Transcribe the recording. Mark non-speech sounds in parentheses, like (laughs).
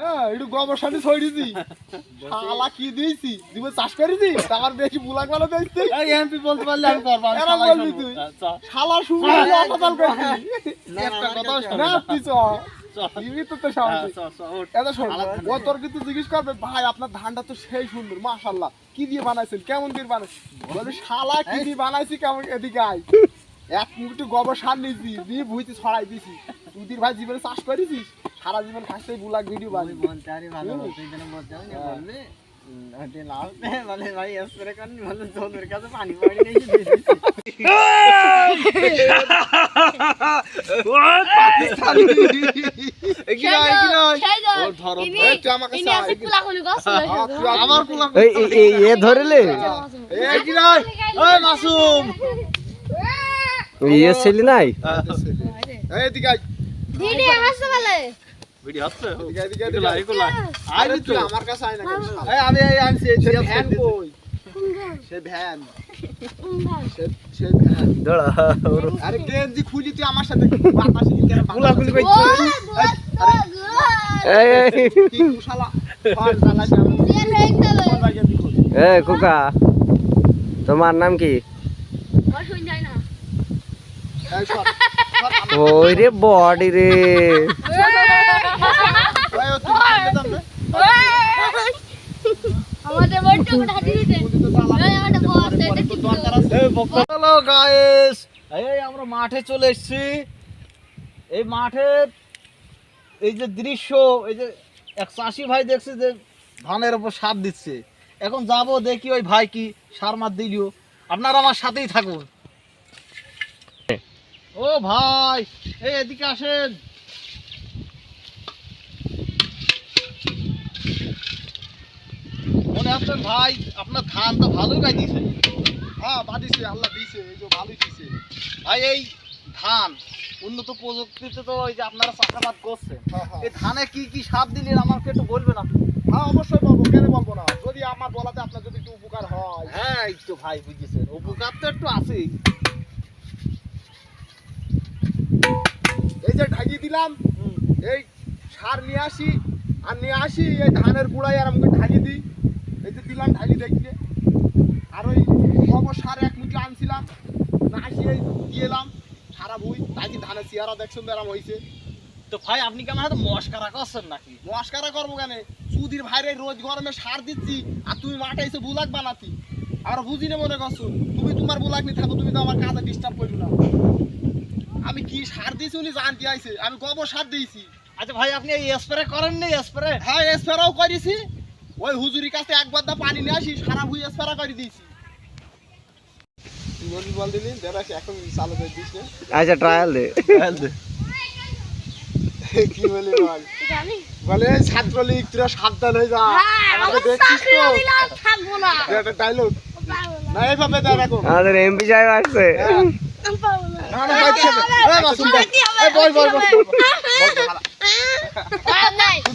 হ্যাঁ একটু গোবর সানি ছড়িয়েছি শালা কি দিয়েছি দিব চাষ করেছি তার বেশি বুলাক ভালো দিয়েছি এমপি বলতে পারলে আমি করব আমি বলবি তুই? আচ্ছা, শালা শুনে অপদাল করছি একটা কথা না তুই চ চল। টিভি তো তো হ্যাঁ, সামনে চল, চল, ওঠ। এত শোন আলাদা ও তোর কিন্তু জিজ্ঞেস করবে ভাই আপনার ধানটা তো সেই সুন্দর মাশাল্লাহ কি দিয়ে বানাইছেন কেমন দিয়ে বানাইছেন বলে শালা কি দিয়ে বানাইছি কেমন এদিকে আয় এক মুঠি গোবর সার নিয়েছি দিয়ে ভুইতে ছড়াই দিছি তুই ভাই জীবনে চাষ করেছিস সারা জীবন খাসতেই বুলাক ভিডিও বানাই। বলতে আরে ভালো তুই যেন বলতে হবে না হ্যাঁ। বলবে। হাতে লাভ বলে ভাই আসরে কারণ বলে জোনের কাছে পানি পড়ে নেই (laughs) ইয়ে হ্যাঁ, (laughs) ছেলে নাই? ভিডিও হচ্ছে এগুলা, এগুলা। আমার কাছে আয় না এই আমি এই আনছি এই সে ভ্যান কই? সে ভ্যান। সে- সে ভ্যান। দৌড়া। আরে গেঞ্জি খুলি তুই আমার সাথে বাতাসে গুলা গুলি? এই এই। কি ফল? এ কুকা তোমার নাম কি? ওই রে বডি রে ওই ও তুই সামনে যান রে। আমাদের বড়টুকু হাতি দিতে খুলি তো জ্বালা। এই আমাদের বস এটা কি দরকার আছে। এই বক্তা হ্যালো গাইস এই আমরা মাঠে চলে এসেছি। এই মাঠের এই যে দৃশ্য, এই যে এক চাষি ভাই দেখছি যে ধানের উপর সার দিচ্ছে। এখন যাব দেখি ওই ভাই কি সার মার দিলিও আপনারা আমার সাথেই থাকুন। ও ভাই, এই এদিকে আসেন। হচ্ছে ভাই আপনার ধান তো ভালোই গাই দিয়েছে হ্যাঁ বাদিছে আল্লাহ দিছে এই যে ভালোই দিছে। ভাই এই ধান উন্নত প্রযুক্তিতে তো ওই যে আপনারা চাষাবাদ করছেন। হ্যাঁ হ্যাঁ। এই ধানে কি কি সার দিলেন আমাকে একটু বলবেন আপনি? হ্যাঁ অবশ্যই বলব কেন বলব না? যদি আমার বলাতে আপনার যদি একটু উপকার হয়। হ্যাঁ তো ভাই বুঝেছেন। উপকার তো একটু আছেই। এই যে ঢাকি দিলাম এই সার নিয়ে আসি আর নিয়ে আসি এই ধানের গুঁড়াই আর আমাকে ঢাকি দিই। দিলাম ঢাকি দেখলে আর ওই গোবর সার এক মুঠি আনছিলাম না আসি এই দিয়ে এলাম। সারা ভুই তাই ধানের চেহারা দেখছেন তো এরম হয়েছে তো ভাই আপনি কেমন হয়তো মস্কারা করছেন নাকি? মস্কারা করব কেন? সুদির ভাইরে রোজ গরমে সার দিচ্ছি আর তুমি মাঠে এসে বুলাক বানাতি। আর বুঝি না মনে করছ তুমি তোমার বুলাক নিয়ে থাকো তুমি তো আমার কাজে ডিস্টার্ব করো না। আমি কি সার দিয়েছি উনি জানতে আইছে আমি গোবর সার দিয়েছি। আচ্ছা ভাই আপনি এই স্প্রে করেন নি স্প্রে হ্যাঁ স্প্রেও করেছি। ওই হুজুরির কাছে একবার দা পানি নিয়ে আসি সারা ভুই স্প্রে করে দিয়েছি। আচ্ছা ট্রায়াল দে। কি বলি বল? বলে ছাত্রলীগ তোরা সাবধান হয়ে যা। হ্যাঁ আমাকে দেখছিস তো। দিলাম থাকব না। একটা ডায়লগ না না এইভাবে দেখ। এখন আমাদের এমপি সাহেব আসছে। না না না ভাই, এই মাসুম ভাই, এই বল বল বল